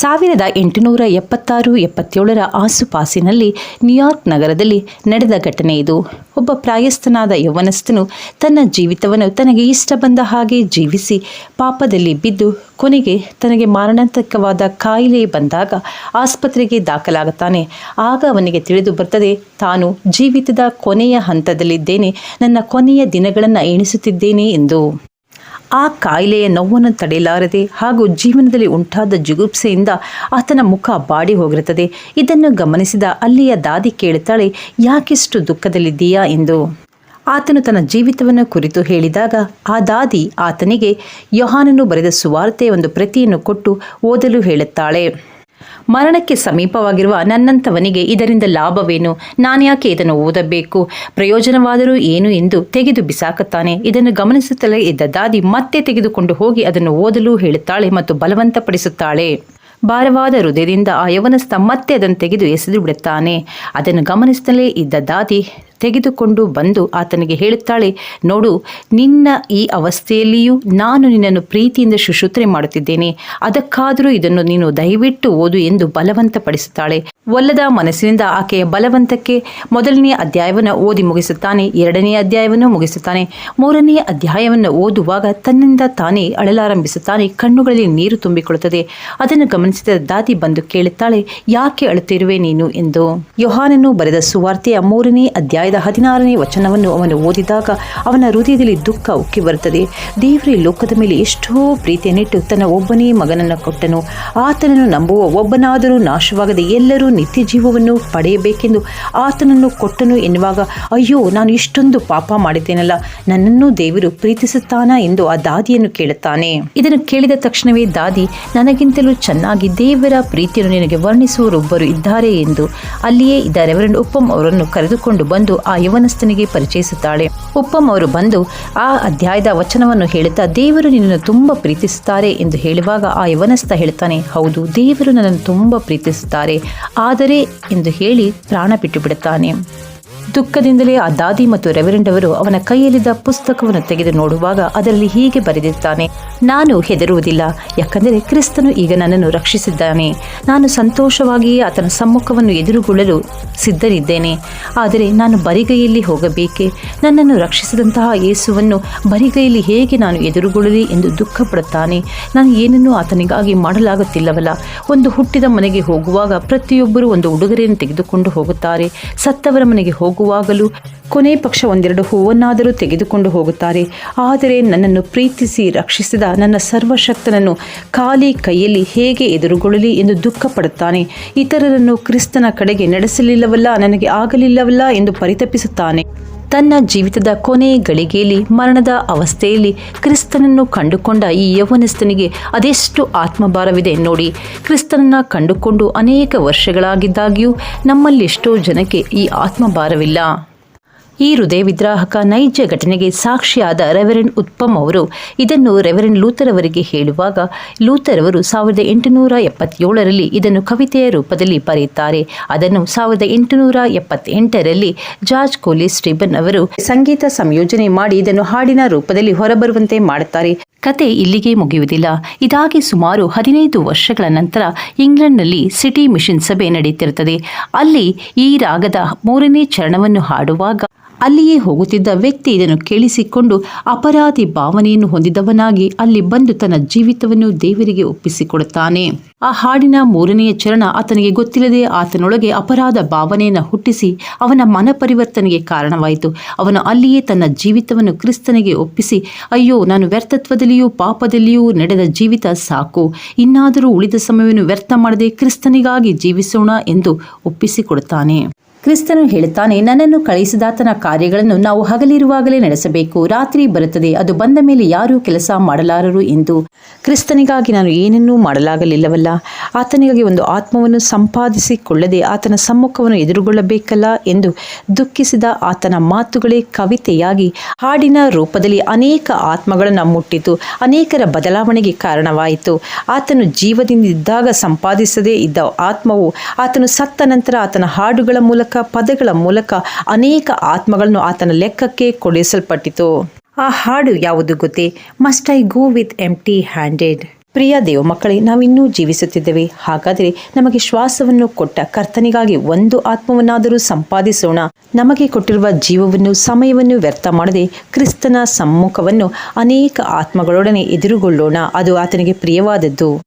ಸಾವಿರದ ಎಂಟುನೂರ ಎಪ್ಪತ್ತಾರು, ಎಪ್ಪತ್ತೇಳರ ಆಸುಪಾಸಿನಲ್ಲಿ ನ್ಯೂಯಾರ್ಕ್ ನಗರದಲ್ಲಿ ನಡೆದ ಘಟನೆ ಇದು. ಒಬ್ಬ ಪ್ರಾಯಸ್ಥನಾದ ಯೌವನಸ್ಥನು ತನ್ನ ಜೀವಿತವನ್ನು ತನಗೆ ಇಷ್ಟ ಬಂದ ಹಾಗೆ ಜೀವಿಸಿ ಪಾಪದಲ್ಲಿ ಬಿದ್ದು ಕೊನೆಗೆ ತನಗೆ ಮಾರಣಾಂತಕವಾದ ಕಾಯಿಲೆ ಬಂದಾಗ ಆಸ್ಪತ್ರೆಗೆ ದಾಖಲಾಗುತ್ತಾನೆ. ಆಗ ಅವನಿಗೆ ತಿಳಿದು ಬರ್ತದೆ, ತಾನು ಜೀವಿತದ ಕೊನೆಯ ಹಂತದಲ್ಲಿದ್ದೇನೆ. ನನ್ನ ಕೊನೆಯ ದಿನಗಳನ್ನು ಎಣಿಸುತ್ತಿದ್ದೇನೆ ಎಂದು. ಆ ಕಾಯಿಲೆಯ ನೋವನ್ನು ತಡೆಯಲಾರದೆ ಹಾಗೂ ಜೀವನದಲ್ಲಿ ಉಂಟಾದ ಜುಗುಪ್ಸೆಯಿಂದ ಆತನ ಮುಖ ಬಾಡಿ ಹೋಗಿರುತ್ತದೆ. ಇದನ್ನು ಗಮನಿಸಿದ ಅಲ್ಲಿಯ ದಾದಿ ಕೇಳುತ್ತಾಳೆ, ಯಾಕೆಷ್ಟು ದುಃಖದಲ್ಲಿದ್ದೀಯಾ? ಎಂದು. ಆತನು ತನ್ನ ಜೀವಿತವನ್ನು ಕುರಿತು ಹೇಳಿದಾಗ, ಆ ದಾದಿ ಆತನಿಗೆ, ಯೋಹಾನನು ಬರೆದ ಸುವಾರ್ತೆ ಒಂದು ಪ್ರತಿಯನ್ನು ಕೊಟ್ಟು ಓದಲು ಹೇಳುತ್ತಾಳೆ. ಮರಣಕ್ಕೆ ಸಮೀಪವಾಗಿರುವ ನನ್ನಂಥವನಿಗೆ ಇದರಿಂದ ಲಾಭವೇನು? ನಾನ್ಯಾಕೆ ಇದನ್ನು ಓದಬೇಕು? ಪ್ರಯೋಜನವಾದರೂ ಏನು ಎಂದು ತೆಗೆದು ಬಿಸಾಕುತ್ತಾನೆ. ಇದನ್ನು ಗಮನಿಸುತ್ತಲೇ ಇದ್ದ ದಾದಿ ಮತ್ತೆ ತೆಗೆದುಕೊಂಡು ಹೋಗಿ ಅದನ್ನು ಓದಲು ಹೇಳುತ್ತಾಳೆ ಮತ್ತು ಬಲವಂತಪಡಿಸುತ್ತಾಳೆ. ಭಾರವಾದ ಹೃದಯದಿಂದ ಆ ಯವನಸ್ಥ ಮತ್ತೆ ಅದನ್ನು ತೆಗೆದು ಎಸೆದು ಬಿಡುತ್ತಾನೆ. ಅದನ್ನು ಗಮನಿಸುತ್ತಲೇ ಇದ್ದ ದಾದಿ ತೆಗೆದುಕೊಂಡು ಬಂದು ಆತನಿಗೆ ಹೇಳುತ್ತಾಳೆ, ನೋಡು, ನಿನ್ನ ಈ ಅವಸ್ಥೆಯಲ್ಲಿಯೂ ನಾನು ನಿನ್ನನ್ನು ಪ್ರೀತಿಯಿಂದ ಶುಶ್ರೂತ್ರೆ ಮಾಡುತ್ತಿದ್ದೇನೆ. ಅದಕ್ಕಾದರೂ ಇದನ್ನು ನೀನು ದಯವಿಟ್ಟು ಓದು ಎಂದು ಬಲವಂತಪಡಿಸುತ್ತಾಳೆ. ಒಲ್ಲದ ಮನಸ್ಸಿನಿಂದ ಆಕೆಯ ಬಲವಂತಕ್ಕೆ ಮೊದಲನೆಯ ಅಧ್ಯಾಯವನ್ನು ಓದಿ ಮುಗಿಸುತ್ತಾನೆ ಎರಡನೇ ಅಧ್ಯಾಯವನ್ನು ಮುಗಿಸುತ್ತಾನೆ. ಮೂರನೆಯ ಅಧ್ಯಾಯವನ್ನು ಓದುವಾಗ ತನ್ನಿಂದ ತಾನೇ ಅಳಲಾರಂಭಿಸುತ್ತಾನೆ, ಕಣ್ಣುಗಳಲ್ಲಿ ನೀರು ತುಂಬಿಕೊಳ್ಳುತ್ತದೆ. ಅದನ್ನು ಗಮನಿಸಿದ ದಾದಿ ಬಂದು ಕೇಳುತ್ತಾಳೆ, ಯಾಕೆ ಅಳುತ್ತಿರುವೆ ನೀನು? ಎಂದು. ಯೋಹಾನನು ಬರೆದ ಸುವಾರ್ತೆಯ ಮೂರನೇ ಅಧ್ಯಾಯದ ಹದಿನಾರನೇ ವಚನವನ್ನು ಅವನು ಓದಿದಾಗ ಅವನ ಹೃದಯದಲ್ಲಿ ದುಃಖ ಉಕ್ಕಿ ಬರುತ್ತದೆ. ದೇವರೇ, ಲೋಕದ ಮೇಲೆ ಎಷ್ಟೋ ಪ್ರೀತಿಯನ್ನಿಟ್ಟು ತನ್ನ ಒಬ್ಬನೇ ಮಗನನ್ನು ಕೊಟ್ಟನು. ಆತನನ್ನು ನಂಬುವ ಒಬ್ಬನಾದರೂ ನಾಶವಾಗದೆ ಎಲ್ಲರೂ ನಿತ್ಯ ಜೀವವನ್ನು ಪಡೆಯಬೇಕೆಂದು ಆತನನ್ನು ಕೊಟ್ಟನು ಎನ್ನುವಾಗ, ಅಯ್ಯೋ, ನಾನು ಇಷ್ಟೊಂದು ಪಾಪ ಮಾಡಿದ್ದೇನಲ್ಲ, ನನ್ನನ್ನು ದೇವರು ಪ್ರೀತಿಸುತ್ತಾನಾ ಎಂದು ಆ ದಾದಿಯನ್ನು ಕೇಳುತ್ತಾನೆ. ಇದನ್ನು ಕೇಳಿದ ತಕ್ಷಣವೇ ದಾದಿ, ನನಗಿಂತಲೂ ಚೆನ್ನಾಗಿ ದೇವರ ಪ್ರೀತಿಯನ್ನು ನಿನಗೆ ವರ್ಣಿಸುವರೊಬ್ಬರು ಇದ್ದಾರೆ ಎಂದು ಅಲ್ಲಿಯೇ ಇದ್ದ ರೆವರೆಂಡ್ ಉಪ್ಪಂ ಅವರನ್ನು ಕರೆದುಕೊಂಡು ಬಂದು ಆ ಯವನಸ್ಥನಿಗೆ ಪರಿಚಯಿಸುತ್ತಾಳೆ. ಉಪ್ಪಂ ಅವರು ಬಂದು ಆ ಅಧ್ಯಾಯದ ವಚನವನ್ನು ಹೇಳುತ್ತಾ, ದೇವರು ನಿನ್ನನ್ನು ತುಂಬ ಪ್ರೀತಿಸುತ್ತಾರೆ ಎಂದು ಹೇಳುವಾಗ ಆ ಯವನಸ್ಥ ಹೇಳ್ತಾನೆ ಹೌದು, ದೇವರು ನನ್ನನ್ನು ತುಂಬ ಪ್ರೀತಿಸುತ್ತಾರೆ, ಆದರೆ ಎಂದು ಹೇಳಿ ಪ್ರಾಣ ಬಿಟ್ಟು ಬಿಡುತ್ತಾನೆ ದುಃಖದಿಂದಲೇ ಆ ದಾದಿ ಮತ್ತು ರೆವರೆಂಡ್ ಅವರು ಅವನ ಕೈಯಲ್ಲಿದ್ದ ಪುಸ್ತಕವನ್ನು ತೆಗೆದು ನೋಡುವಾಗ ಅದರಲ್ಲಿ ಹೀಗೆ ಬರೆದಿದ್ದಾನೆ ನಾನು ಹೆದರುವುದಿಲ್ಲ, ಯಾಕಂದರೆ ಕ್ರಿಸ್ತನು ಈಗ ನನ್ನನ್ನು ರಕ್ಷಿಸಿದ್ದಾನೆ. ನಾನು ಸಂತೋಷವಾಗಿಯೇ ಆತನ ಸಮ್ಮುಖವನ್ನು ಎದುರುಗೊಳ್ಳಲು ಸಿದ್ಧರಿದ್ದೇನೆ. ಆದರೆ ನಾನು ಬರಿಗೈಯಲ್ಲಿ ಹೋಗಬೇಕೆ? ನನ್ನನ್ನು ರಕ್ಷಿಸಿದಂತಹ ಯೇಸುವನ್ನು ಬರಿಗೈಯಲ್ಲಿ ಹೇಗೆ ನಾನು ಎದುರುಗೊಳ್ಳಲಿ ಎಂದು ದುಃಖ ನಾನು ಏನನ್ನೂ ಆತನಿಗಾಗಿ ಮಾಡಲಾಗುತ್ತಿಲ್ಲವಲ್ಲ. ಒಂದು ಹುಟ್ಟಿದ ಮನೆಗೆ ಹೋಗುವಾಗ ಪ್ರತಿಯೊಬ್ಬರೂ ಒಂದು ಉಡುಗೊರೆಯನ್ನು ತೆಗೆದುಕೊಂಡು ಹೋಗುತ್ತಾರೆ. ಸತ್ತವರ ಮನೆಗೆ ಹೋಗುವಾಗಲೂ ಕೊನೆ ಪಕ್ಷ ಒಂದೆರಡು ಹೂವನ್ನಾದರೂ ತೆಗೆದುಕೊಂಡು ಹೋಗುತ್ತಾರೆ. ಆದರೆ ನನ್ನನ್ನು ಪ್ರೀತಿಸಿ ರಕ್ಷಿಸಿದ ನನ್ನ ಸರ್ವಶಕ್ತನನ್ನು ಖಾಲಿ ಕೈಯಲ್ಲಿ ಹೇಗೆ ಎದುರುಗೊಳ್ಳಲಿ ಎಂದು ದುಃಖ ಇತರರನ್ನು ಕ್ರಿಸ್ತನ ಕಡೆಗೆ ನಡೆಸಲಿಲ್ಲವಲ್ಲ, ನನಗೆ ಆಗಲಿಲ್ಲವಲ್ಲ ಎಂದು ಪರಿತಪಿಸುತ್ತಾನೆ. ತನ್ನ ಜೀವಿತದ ಕೊನೆ ಗಳಿಗೆಯಲ್ಲಿ, ಮರಣದ ಅವಸ್ಥೆಯಲ್ಲಿ ಕ್ರಿಸ್ತನನ್ನು ಕಂಡುಕೊಂಡ ಈ ಯೌವನಸ್ಥನಿಗೆ ಅದೆಷ್ಟು ಆತ್ಮಭಾರವಿದೆ ನೋಡಿ. ಕ್ರಿಸ್ತನನ್ನು ಕಂಡುಕೊಂಡು ಅನೇಕ ವರ್ಷಗಳಾಗಿದ್ದಾಗ್ಯೂ ನಮ್ಮಲ್ಲೆಷ್ಟೋ ಜನಕ್ಕೆ ಈ ಆತ್ಮಭಾರವಿಲ್ಲ. ಈ ಹೃದಯ ವಿದ್ರಾಹಕ ನೈಜ ಘಟನೆಗೆ ಸಾಕ್ಷಿಯಾದ ರೆವರೆಂಡ್ ಉತ್ಪಮ್ ಅವರು ಇದನ್ನು ರೆವರೆಂಡ್ ಲೂಥರ್ ಅವರಿಗೆ ಹೇಳುವಾಗ, ಲೂಥರ್ ಅವರು ಸಾವಿರದ ಎಂಟುನೂರ ಎಪ್ಪತ್ತೇಳರಲ್ಲಿ ಇದನ್ನು ಕವಿತೆಯ ರೂಪದಲ್ಲಿ ಬರೆಯುತ್ತಾರೆ. ಅದನ್ನು ಸಾವಿರದ ಎಂಟುನೂರ ಎಪ್ಪತ್ತೆಂಟರಲ್ಲಿ ಜಾರ್ಜ್ ಕೋಲಿ ಸ್ಟೀಬನ್ ಅವರು ಸಂಗೀತ ಸಂಯೋಜನೆ ಮಾಡಿ ಇದನ್ನು ಹಾಡಿನ ರೂಪದಲ್ಲಿ ಹೊರಬರುವಂತೆ ಮಾಡುತ್ತಾರೆ. ಕತೆ ಇಲ್ಲಿಗೆ ಮುಗಿಯುವುದಿಲ್ಲ. ಇದಾಗಿ ಸುಮಾರು ಹದಿನೈದು ವರ್ಷಗಳ ನಂತರ ಇಂಗ್ಲೆಂಡ್ನಲ್ಲಿ ಸಿಟಿ ಮಿಷನ್ ಸಭೆ ನಡೆಯುತ್ತಿರುತ್ತದೆ. ಅಲ್ಲಿ ಈ ರಾಗದ ಮೂರನೇ ಚರಣವನ್ನು ಹಾಡುವಾಗ ಅಲ್ಲಿಯೇ ಹೋಗುತ್ತಿದ್ದ ವ್ಯಕ್ತಿ ಇದನ್ನು ಕೇಳಿಸಿಕೊಂಡು ಅಪರಾಧಿ ಭಾವನೆಯನ್ನು ಹೊಂದಿದವನಾಗಿ ಅಲ್ಲಿ ಬಂದು ತನ್ನ ಜೀವಿತವನ್ನು ದೇವರಿಗೆ ಒಪ್ಪಿಸಿಕೊಡುತ್ತಾನೆ. ಆ ಹಾಡಿನ ಮೂರನೆಯ ಚರಣ ಆತನಿಗೆ ಗೊತ್ತಿಲ್ಲದೆ ಆತನೊಳಗೆ ಅಪರಾಧ ಭಾವನೆಯನ್ನು ಹುಟ್ಟಿಸಿ ಅವನ ಮನ ಪರಿವರ್ತನೆಗೆ ಕಾರಣವಾಯಿತು. ಅವನು ಅಲ್ಲಿಯೇ ತನ್ನ ಜೀವಿತವನ್ನು ಕ್ರಿಸ್ತನಿಗೆ ಒಪ್ಪಿಸಿ, ಅಯ್ಯೋ, ನಾನು ವ್ಯರ್ಥತ್ವದಲ್ಲಿಯೂ ಪಾಪದಲ್ಲಿಯೂ ನಡೆದ ಜೀವಿತ ಸಾಕು. ಇನ್ನಾದರೂ ಉಳಿದ ಸಮಯವನ್ನು ವ್ಯರ್ಥ ಮಾಡದೆ ಕ್ರಿಸ್ತನಿಗಾಗಿ ಜೀವಿಸೋಣ ಎಂದು ಒಪ್ಪಿಸಿಕೊಡುತ್ತಾನೆ. ಕ್ರಿಸ್ತನು ಹೇಳುತ್ತಾನೆ, ನನ್ನನ್ನು ಕಳಿಸಿದಾತನ ಕಾರ್ಯಗಳನ್ನು ನಾವು ಹಗಲಿರುವಾಗಲೇ ನಡೆಸಬೇಕು. ರಾತ್ರಿ ಬರುತ್ತದೆ, ಅದು ಬಂದ ಮೇಲೆ ಯಾರೂ ಕೆಲಸ ಮಾಡಲಾರರು ಎಂದು ಕ್ರಿಸ್ತನಿಗಾಗಿ ನಾನು ಏನನ್ನೂ ಮಾಡಲಾಗಲಿಲ್ಲವಲ್ಲ. ಆತನಿಗಾಗಿ ಒಂದು ಆತ್ಮವನ್ನು ಸಂಪಾದಿಸಿಕೊಳ್ಳದೆ ಆತನ ಸಮ್ಮುಖವನ್ನು ಎದುರುಗೊಳ್ಳಬೇಕಲ್ಲ ಎಂದು ದುಃಖಿಸಿದ ಆತನ ಮಾತುಗಳೇ ಕವಿತೆಯಾಗಿ ಹಾಡಿನ ರೂಪದಲ್ಲಿ ಅನೇಕ ಆತ್ಮಗಳನ್ನು ಮುಟ್ಟಿತು. ಅನೇಕರ ಬದಲಾವಣೆಗೆ ಕಾರಣವಾಯಿತು. ಆತನು ಜೀವದಿಂದಿದ್ದಾಗ ಸಂಪಾದಿಸದೇ ಇದ್ದ ಆತ್ಮವು ಆತನು ಸತ್ತ ನಂತರ ಆತನ ಹಾಡುಗಳ ಮೂಲಕ ಪದಗಳ ಮೂಲಕ ಅನೇಕ ಆತ್ಮಗಳನ್ನು ಆತನ ಲೆಕ್ಕಕ್ಕೆ ಕೊಡಿಸಲ್ಪಟ್ಟಿತು. ಆ ಹಾಡು ಯಾವುದು ಗೊತ್ತೇ? Must I go with empty handed ಪ್ರಿಯ ದೇವ ಮಕ್ಕಳೇ, ನಾವಿನ್ನೂ ಜೀವಿಸುತ್ತಿದ್ದೇವೆ. ಹಾಗಾದರೆ ನಮಗೆ ಶ್ವಾಸವನ್ನು ಕೊಟ್ಟ ಕರ್ತನಿಗಾಗಿ ಒಂದು ಆತ್ಮವನ್ನಾದರೂ ಸಂಪಾದಿಸೋಣ. ನಮಗೆ ಕೊಟ್ಟಿರುವ ಜೀವವನ್ನು, ಸಮಯವನ್ನು ವ್ಯರ್ಥ ಮಾಡದೆ ಕ್ರಿಸ್ತನ ಸಮ್ಮುಖವನ್ನು ಅನೇಕ ಆತ್ಮಗಳೊಡನೆ ಎದುರುಗೊಳ್ಳೋಣ. ಅದು ಆತನಿಗೆ ಪ್ರಿಯವಾದದ್ದು.